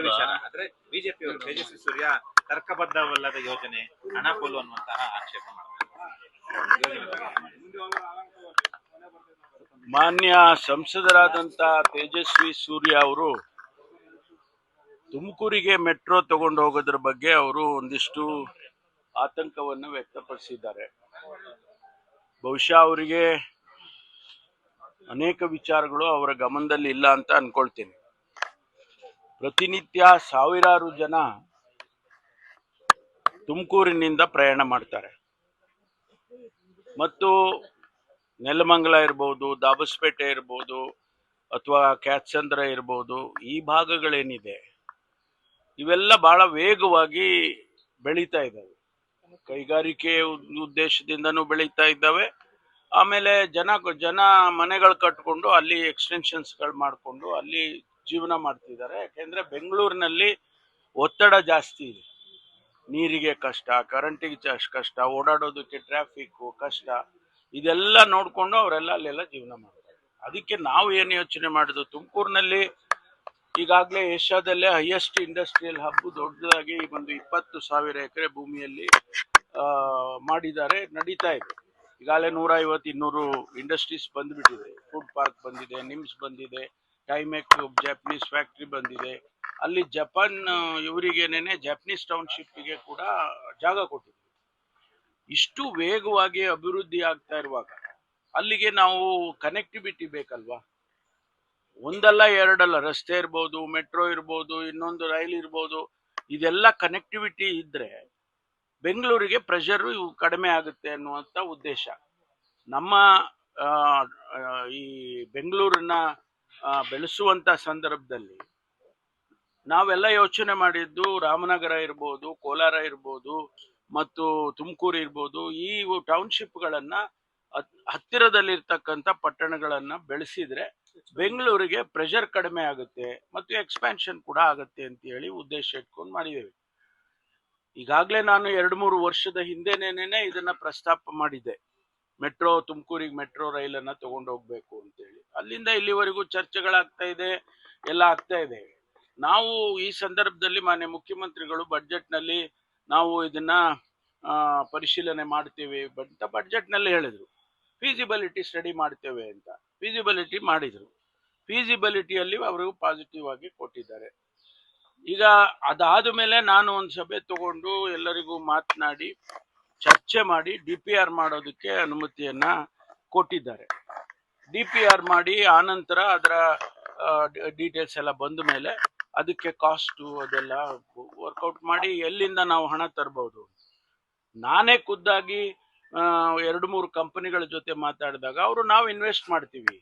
ವಿಚಾರ. ಅಂದ್ರೆ ಬಿಜೆಪಿ ಅವರು ತೇಜಸ್ವಿ ಸೂರ್ಯ ತರ್ಕಬದ್ಧವಲ್ಲದ ಯೋಜನೆ ಹಣ ಕೊಲ್ಲು ಅನ್ನುವಂತಹ ಆಕ್ಷೇಪ ಮಾನ್ಯ ಸಂಸದರಾದಂತ ತೇಜಸ್ವಿ ಸೂರ್ಯ ಅವರು ತುಮಕೂರಿಗೆ ಮೆಟ್ರೋ ತಗೊಂಡು ಹೋಗೋದ್ರ ಬಗ್ಗೆ ಅವರು ಒಂದಿಷ್ಟು ಆತಂಕವನ್ನು ವ್ಯಕ್ತಪಡಿಸಿದ್ದಾರೆ. ಬಹುಶಃ ಅವರಿಗೆ ಅನೇಕ ವಿಚಾರಗಳು ಅವರ ಗಮನದಲ್ಲಿ ಇಲ್ಲ ಅಂತ ಅನ್ಕೊಳ್ತೀನಿ. ಪ್ರತಿನಿತ್ಯ ಸಾವಿರಾರು ಜನ ತುಮಕೂರಿನಿಂದ ಪ್ರಯಾಣ ಮಾಡ್ತಾರೆ. ಮತ್ತು ನೆಲಮಂಗಲ ಇರ್ಬೋದು, ದಾಬಸ್ಪೇಟೆ ಇರ್ಬೋದು, ಅಥವಾ ಕ್ಯಾತ್ಸಂದ್ರ ಇರ್ಬೋದು, ಈ ಭಾಗಗಳೇನಿದೆ, ಇವೆಲ್ಲ ಬಹಳ ವೇಗವಾಗಿ ಬೆಳೀತಾ ಇದ್ದಾವೆ. ಕೈಗಾರಿಕೆ ಉದ್- ಉದ್ದೇಶದಿಂದನೂ ಬೆಳೀತಾ ಇದ್ದಾವೆ. ಆಮೇಲೆ ಜನ ಜನ ಮನೆಗಳು ಕಟ್ಕೊಂಡು ಅಲ್ಲಿ ಎಕ್ಸ್ಟೆನ್ಷನ್ಸ್ಗಳು ಮಾಡಿಕೊಂಡು ಅಲ್ಲಿ ಜೀವನ ಮಾಡ್ತಿದ್ದಾರೆ. ಯಾಕೆಂದ್ರೆ ಬೆಂಗಳೂರಿನಲ್ಲಿ ಒತ್ತಡ ಜಾಸ್ತಿ ಇದೆ. ನೀರಿಗೆ ಕಷ್ಟ ಕರೆಂಟಿಗೆ ಜಾಸ್ತಿ ಕಷ್ಟ, ಓಡಾಡೋದಕ್ಕೆ ಟ್ರಾಫಿಕ್ಕು ಕಷ್ಟ, ಇದೆಲ್ಲ ನೋಡಿಕೊಂಡು ಅವರೆಲ್ಲ ಅಲ್ಲೆಲ್ಲ ಜೀವನ ಮಾಡ್ತಾರೆ. ಅದಕ್ಕೆ ನಾವು ಏನು ಯೋಚನೆ ಮಾಡಿದ್ವು ತುಮಕೂರಿನಲ್ಲಿ ಈಗಾಗಲೇ ಏಷ್ಯಾದಲ್ಲೇ ಹೈಯೆಸ್ಟ್ ಇಂಡಸ್ಟ್ರಿಯಲ್ ಹಬ್ ದೊಡ್ಡದಾಗಿ ಒಂದು ಇಪ್ಪತ್ತು ಸಾವಿರ ಎಕರೆ ಭೂಮಿಯಲ್ಲಿ ಮಾಡಿದ್ದಾರೆ, ನಡೀತಾ ಇದೆ. ಈಗಾಗಲೇ ನೂರ ಐವತ್ತು ಇನ್ನೂರು ಇಂಡಸ್ಟ್ರೀಸ್ ಬಂದ್ಬಿಟ್ಟಿದೆ. ಫುಡ್ ಪಾರ್ಕ್ ಬಂದಿದೆ ನಿಮ್ಸ್ ಬಂದಿದೆ. ಟೈಮೆಕ್ ಜಪನೀಸ್ ಫ್ಯಾಕ್ಟ್ರಿ ಬಂದಿದೆ. ಅಲ್ಲಿ ಜಪಾನ್ ಇವರಿಗೇನೇನೆ ಜಪನೀಸ್ ಟೌನ್ಶಿಪ್ಗೆ ಕೂಡ ಜಾಗ ಕೊಟ್ಟಿದ್ರು. ಇಷ್ಟು ವೇಗವಾಗಿ ಅಭಿವೃದ್ಧಿ ಆಗ್ತಾ ಇರುವಾಗ ಅಲ್ಲಿಗೆ ನಾವು ಕನೆಕ್ಟಿವಿಟಿ ಬೇಕಲ್ವಾ? ಒಂದಲ್ಲ ಎರಡಲ್ಲ, ರಸ್ತೆ ಇರ್ಬೋದು ಮೆಟ್ರೋ ಇರ್ಬೋದು, ಇನ್ನೊಂದು ರೈಲ್ ಇರ್ಬೋದು, ಇದೆಲ್ಲ ಕನೆಕ್ಟಿವಿಟಿ ಇದ್ರೆ ಬೆಂಗಳೂರಿಗೆ ಪ್ರೆಷರು ಕಡಿಮೆ ಆಗುತ್ತೆ ಅನ್ನುವಂಥ ಉದ್ದೇಶ. ನಮ್ಮ ಈ ಬೆಂಗಳೂರನ್ನ ಆ, ಬೆಳೆಸುವಂತ ಸಂದರ್ಭದಲ್ಲಿ ನಾವೆಲ್ಲ ಯೋಚನೆ ಮಾಡಿದ್ದು ರಾಮನಗರ ಇರ್ಬೋದು ಕೋಲಾರ ಇರ್ಬೋದು ಮತ್ತು ತುಮಕೂರು ಇರ್ಬೋದು ಈ ಟೌನ್ಶಿಪ್ಗಳನ್ನ ಹತ್- ಹತ್ತಿರದಲ್ಲಿರ್ತಕ್ಕಂಥ ಪಟ್ಟಣಗಳನ್ನ ಬೆಳೆಸಿದ್ರೆ ಬೆಂಗಳೂರಿಗೆ ಪ್ರೆಷರ್ ಕಡಿಮೆ ಆಗುತ್ತೆ ಮತ್ತು ಎಕ್ಸ್ಪ್ಯಾನ್ಷನ್ ಕೂಡ ಆಗುತ್ತೆ ಅಂತ ಹೇಳಿ ಉದ್ದೇಶ ಇಟ್ಕೊಂಡು ಮಾಡಿದ್ದೇವೆ. ಈಗಾಗಲೇ ನಾನು ಎರಡು ಮೂರು ವರ್ಷದ ಹಿಂದೆನೇನೆ ಇದನ್ನ ಪ್ರಸ್ತಾಪ ಮಾಡಿದ್ದೆ. ಮೆಟ್ರೋ, ತುಮಕೂರಿಗೆ ಮೆಟ್ರೋ ರೈಲನ್ನು ತಗೊಂಡು ಹೋಗ್ಬೇಕು ಅಂತೇಳಿ. ಅಲ್ಲಿಂದ ಇಲ್ಲಿವರೆಗೂ ಚರ್ಚೆಗಳಾಗ್ತಾ ಇದೆ, ಎಲ್ಲ ಆಗ್ತಾ ಇದೆ. ನಾವು ಈ ಸಂದರ್ಭದಲ್ಲಿ ಮಾನ್ಯ ಮುಖ್ಯಮಂತ್ರಿಗಳು ಬಡ್ಜೆಟ್ನಲ್ಲಿ ನಾವು ಇದನ್ನ ಪರಿಶೀಲನೆ ಮಾಡ್ತೀವಿ ಅಂತ ಬಡ್ಜೆಟ್ನಲ್ಲಿ ಹೇಳಿದ್ರು. ಫೀಸಿಬಿಲಿಟಿ ಸ್ಟಡಿ ಮಾಡ್ತೇವೆ ಅಂತ ಫೀಸಿಬಿಲಿಟಿ ಮಾಡಿದ್ರು. ಫೀಸಿಬಿಲಿಟಿಯಲ್ಲಿ ಅವರು ಪಾಸಿಟಿವ್ ಆಗಿ ಕೊಟ್ಟಿದ್ದಾರೆ. ಈಗ ಅದಾದ ಮೇಲೆ ನಾನು ಒಂದು ಸಭೆ ತಗೊಂಡು ಎಲ್ಲರಿಗೂ ಮಾತನಾಡಿ ಚರ್ಚೆ ಮಾಡಿ ಡಿ ಪಿ ಆರ್ ಮಾಡೋದಕ್ಕೆ ಅನುಮತಿಯನ್ನ ಕೊಟ್ಟಿದ್ದಾರೆ. ಡಿ ಪಿ ಆರ್ ಮಾಡಿ ಆನಂತರ ಅದರ ಡೀಟೇಲ್ಸ್ ಎಲ್ಲ ಬಂದ ಮೇಲೆ ಅದಕ್ಕೆ ಕಾಸ್ಟು ಅದೆಲ್ಲ ವರ್ಕೌಟ್ ಮಾಡಿ ಎಲ್ಲಿಂದ ನಾವು ಹಣ ತರಬಹುದು ನಾನೇ ಖುದ್ದಾಗಿ ಎರಡು ಮೂರು ಕಂಪನಿಗಳ ಜೊತೆ ಮಾತಾಡಿದಾಗ ಅವರು ನಾವು ಇನ್ವೆಸ್ಟ್ ಮಾಡ್ತೀವಿ.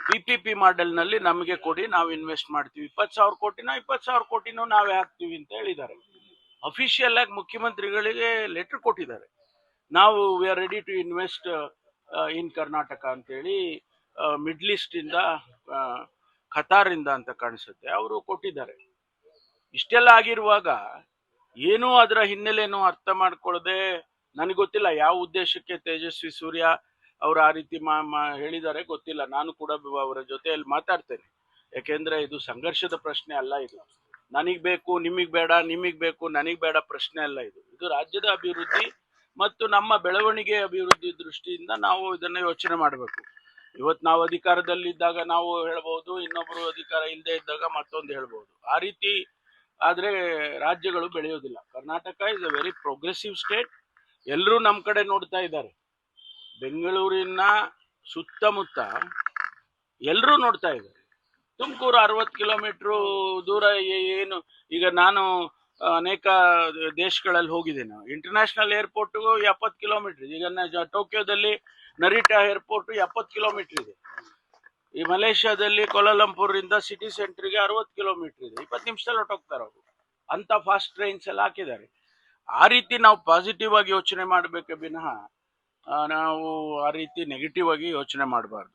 ಪಿ ಪಿ ಪಿ ಮಾಡೆಲ್ನಲ್ಲಿ ನಮಗೆ ಕೊಡಿ, ನಾವು ಇನ್ವೆಸ್ಟ್ ಮಾಡ್ತೀವಿ. ಇಪ್ಪತ್ತು ಸಾವಿರ ಕೋಟಿನ, ಇಪ್ಪತ್ತು ಸಾವಿರ ಕೋಟಿನೂ ನಾವೇ ಹಾಕ್ತೀವಿ ಅಂತ ಹೇಳಿದ್ದಾರೆ. ಅಫಿಷಿಯಲ್ ಆಗಿ ಮುಖ್ಯಮಂತ್ರಿಗಳಿಗೆ ಲೆಟರ್ ಕೊಟ್ಟಿದ್ದಾರೆ. ನಾವು we are ready to invest in Karnataka ಅಂತೇಳಿ ಮಿಡ್ಲ್ ಈಸ್ಟ್ ಇಂದ ಆ, ಖತಾರಿಂದ ಅಂತ ಕಾಣಿಸುತ್ತೆ. ಅವರು ಕೊಟ್ಟಿದ್ದಾರೆ. ಇಷ್ಟೆಲ್ಲ ಆಗಿರುವಾಗ ಏನೂ ಅದರ ಹಿನ್ನೆಲೆಯನ್ನು ಅರ್ಥ ಮಾಡ್ಕೊಳ್ಳದೆ ನನಗೆ ಗೊತ್ತಿಲ್ಲ ಯಾವ ಉದ್ದೇಶಕ್ಕೆ ತೇಜಸ್ವಿ ಸೂರ್ಯ ಅವರು ಆ ರೀತಿ ಮಾ- ಹೇಳಿದ್ದಾರೆ ಗೊತ್ತಿಲ್ಲ. ನಾನು ಕೂಡ ಅವರ ಜೊತೆಯಲ್ಲಿ ಮಾತಾಡ್ತೇನೆ. ಯಾಕೆಂದ್ರೆ ಇದು ಸಂಘರ್ಷದ ಪ್ರಶ್ನೆ ಅಲ್ಲ ಇದು. ನನಗ್ ಬೇಕು, ನಿಮಗ್ ಬೇಡ, ನಿಮಗ್ ಬೇಕು, ನನಗ್ ಬೇಡ ಪ್ರಶ್ನೆ ಅಲ್ಲ ಇದು. ಇದು ರಾಜ್ಯದ ಅಭಿವೃದ್ಧಿ ಮತ್ತು ನಮ್ಮ ಬೆಳವಣಿಗೆ ಅಭಿವೃದ್ಧಿ ದೃಷ್ಟಿಯಿಂದ ನಾವು ಇದನ್ನ ಯೋಚನೆ ಮಾಡಬೇಕು. ಇವತ್ತು ನಾವು ಅಧಿಕಾರದಲ್ಲಿದ್ದಾಗ ನಾವು ಹೇಳ್ಬೋದು, ಇನ್ನೊಬ್ರು ಅಧಿಕಾರ ಇಲ್ಲದೆ ಇದ್ದಾಗ ಮತ್ತೊಂದು ಹೇಳ್ಬೋದು. ಆ ರೀತಿ ಆದ್ರೆ ರಾಜ್ಯಗಳು ಬೆಳೆಯೋದಿಲ್ಲ. Karnataka is a very progressive state ಎಲ್ಲರೂ ನಮ್ಮ ಕಡೆ ನೋಡ್ತಾ ಇದ್ದಾರೆ. ಬೆಂಗಳೂರಿನ ಸುತ್ತಮುತ್ತ ಎಲ್ಲರೂ ನೋಡ್ತಾ ಇದ್ದಾರೆ. ತುಮಕೂರು ಅರವತ್ತು ಕಿಲೋಮೀಟ್ರು ದೂರ ಏನು, ಈಗ ನಾನು ಅನೇಕ ದೇಶಗಳಲ್ಲಿ ಹೋಗಿದ್ದೇನೆ. ಇಂಟರ್ನ್ಯಾಷನಲ್ ಏರ್ಪೋರ್ಟ್ಗೂ ಎಪ್ಪತ್ತು ಕಿಲೋಮೀಟರ್ ಈಗ ಟೋಕಿಯೋದಲ್ಲಿ ನರಿಟಾ ಏರ್ಪೋರ್ಟ್ ಎಪ್ಪತ್ತು ಕಿಲೋಮೀಟರ್ ಇದೆ. ಈ ಮಲೇಷ್ಯಾದಲ್ಲಿ ಕೋಲಾಲಂಪುರಿಂದ ಸಿಟಿ ಸೆಂಟ್ರಿಗೆ ಅರವತ್ತು ಕಿಲೋಮೀಟರ್ ಇದೆ. ಇಪ್ಪತ್ತು ನಿಮಿಷದಲ್ಲಿ ಹೊಟ್ಟೋಗ್ತಾರೆ ಅವರು. ಅಂತ ಫಾಸ್ಟ್ ಟ್ರೈನ್ಸ್ ಎಲ್ಲ ಹಾಕಿದ್ದಾರೆ. ಆ ರೀತಿ ನಾವು ಪಾಸಿಟಿವ್ ಆಗಿ ಯೋಚನೆ ಮಾಡಬೇಕೆ ವಿನಃ ನಾವು ಆ ರೀತಿ ನೆಗೆಟಿವ್ ಆಗಿ ಯೋಚನೆ ಮಾಡಬಾರ್ದು.